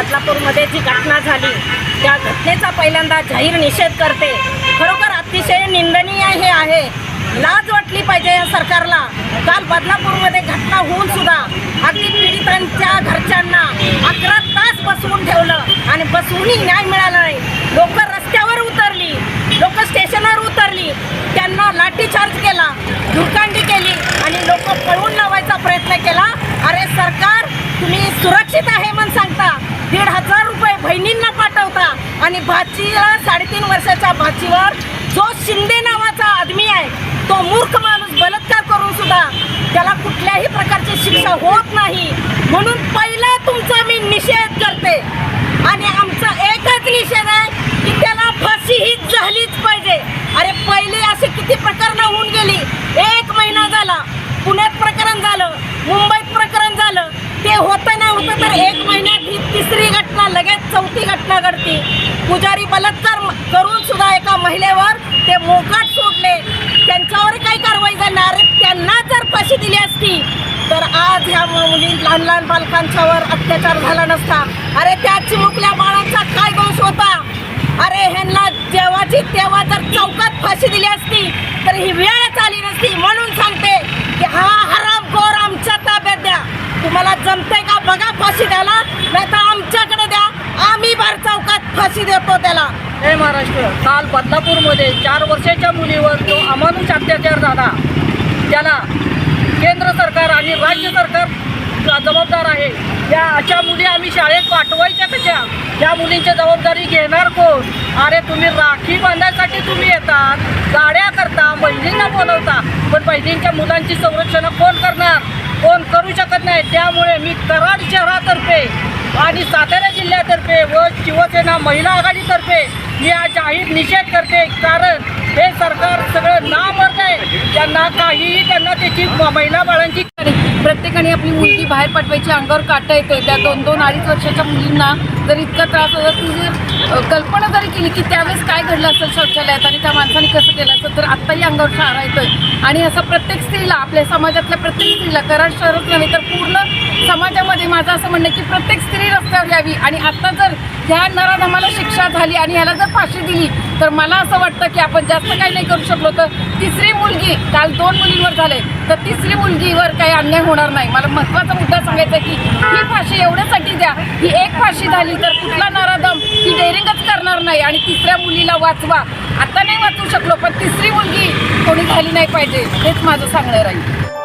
बदलापूरमध्ये जी घटना झाली त्या घटनेचा पहिल्यांदा जाहीर निषेध करते. खरोखर अतिशय निंदनीय हे आहे. लाज वाटली पाहिजे या सरकारला. काल बदलापूरमध्ये घटना होऊन सुद्धा अगदी पीडितांच्या घरच्यांना अकरा तास बसवून ठेवलं आणि बसवूनही न्याय मिळाला नाही. लोक रस्त्यावर उतरली लोक स्टेशनवर उतरली त्यांना लाठीचार्ज केला धुरकांडी केली आणि लोक पळून लावायचा प्रयत्न केला. अरे सरकार तुम्ही सुरक्षित आहे म्हणून सांगता. दीड हजार रुपये बहिणींना पाठवता. आणि भाचीला साडेतीन वर्षाच्या भाचीवर जो शिंदे नावाचा आदमी आहे तो मूर्ख माणूस बलात्कार करून सुद्धा त्याला कुठल्याही प्रकारची शिक्षा होत नाही. म्हणून पहिला तुमचा मी निषेध करते. आणि आमचा एकच निषेध आहे की त्याला फाशी ही झालीच पाहिजे अरे पहिले असे किती प्रकरणं होऊन गेली एक महिना झाला पुण्यात प्रकरण झालं मुंबईत प्रकरण झालं ते होतं नाही होतं तर एक महिन्यात ही तिसरी घटना लगेच चौथी घटना घडती. पुजारी बलात्कार करून सुद्धा एका महिलेवर ते मोकाट सोडले. त्यांच्यावर काही कारवाई झाली त्यांना जर फाशी दिली असती तर आज ह्या मुली लहान लहान बालकांच्यावर अत्याचार झाला नसता. अरे त्या चिमुकल्या बाळांचा काय दोष होता? अरे ह्यांना जेव्हाची तेव्हा जर चौकात फाशी दिली असती तर ही वेळच आली नसती. म्हणून सांगते की हा हराम गोर आमच्या ताब्यात द्या. तुम्हाला जमते का? बघा फाशी द्यायला. नाही तर आमच्याकडे द्या. आम्ही बार चौकात फाशी देतो त्याला. हे महाराष्ट्र काल बदलापूरमध्ये चार वर्षाच्या मुलीवर जो अमानुष अत्याचार झाला. त्याला केंद्र सरकार आणि राज्य सरकार जबाबदार आहे. या अशा मुली आम्ही शाळेत पाठवायच्या कशा? त्या मुलींची जबाबदारी घेणार कोण? अरे तुम्ही राखी बांधण्यासाठी तुम्ही येतात गाड्या करता बहिणींना बोलवता पण बहिणींच्या मुलांची संरक्षण कोण करणार? कोण करू शकत नाही? त्यामुळे मी कराड शहरातर्फे आणि सातारा जिल्ह्यातर्फे व शिवसेना महिला आघाडीतर्फे मी आज जाहीर निषेध करते कारण हे सरकार सगळं नामर्द आहे. त्यांना काहीही त्यांना त्याची महिला बाळांची प्रत्येकाने आपली मुलगी बाहेर पाठवायची अंगावर काटा येतोय. त्या दोन दोन अडीच वर्षाच्या मुलींना जर इतका त्रास होता ती जर कल्पना जरी केली की त्यावेळेस काय घडलं असेल शौचालयात आणि त्या माणसाने कसं केलं असेल तर आत्ताही अंगावर शाळा येतोय. आणि असं प्रत्येक स्त्रीला आपल्या समाजातल्या प्रत्येक स्त्रीला कराड शहरच नव्हे तर पूर्ण समाजामध्ये माझं असं म्हणणं की प्रत्येक स्त्री रस्त्यावर यावी. आणि आत्ता जर ह्या नराधमाला शिक्षा झाली आणि ह्याला जर फाशी दिली तर मला असं वाटतं की आपण जास्त काही नाही करू शकलो तर तिसरी मुलगी काल दोन मुलींवर झाले तर तिसरी मुलगीवर काही अन्याय होणार नाही. मला महत्त्वाचा मुद्दा सांगायचा आहे की ही फाशी एवढ्यासाठी द्या ही एक फाशी झाली तर कुठला नराधम ही डेअरिंगच करणार नाही आणि तिसऱ्या मुलीला वाचवा. आता नाही वाचू शकलो पण तिसरी मुलगी कोणी झाली नाही पाहिजे हेच माझं सांगणं राहील.